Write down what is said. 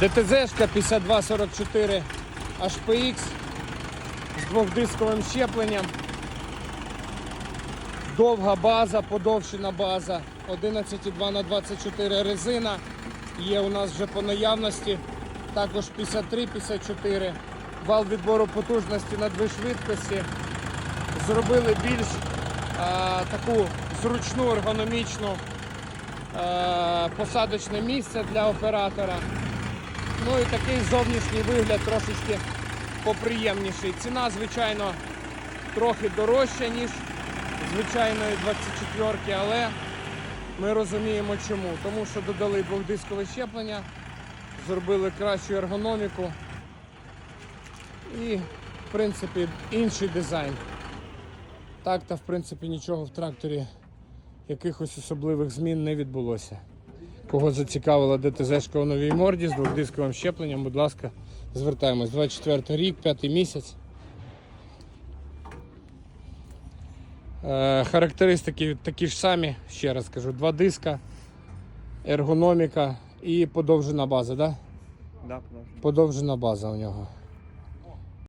ДТЗ-шка 5244 HPX з двохдисковим щепленням. Довга база, подовшена база, 11,2 на 24 резина. Є у нас вже по наявності. Також 53-54. Вал відбору потужності на дві швидкості. Зробили більш а, таку зручну ергономічну а, посадочне місце для оператора. Ну і такий зовнішній вигляд трошечки поприємніший. Ціна, звичайно, трохи дорожча, ніж звичайної 24-ки, але ми розуміємо чому. Тому що додали двохдискове щеплення, зробили кращу ергономіку і, в принципі, інший дизайн. Так, та в принципі нічого в тракторі, якихось особливих змін не відбулося. Кого зацікавила ДТЗ-шка у новій морді з двохдисковим щепленням, будь ласка, звертаємось. 24 рік, п'ятий місяць. Е, Характеристики такі ж самі, ще раз кажу, два диска, ергономіка і подовжена база, да? Да. Подовжена база у нього.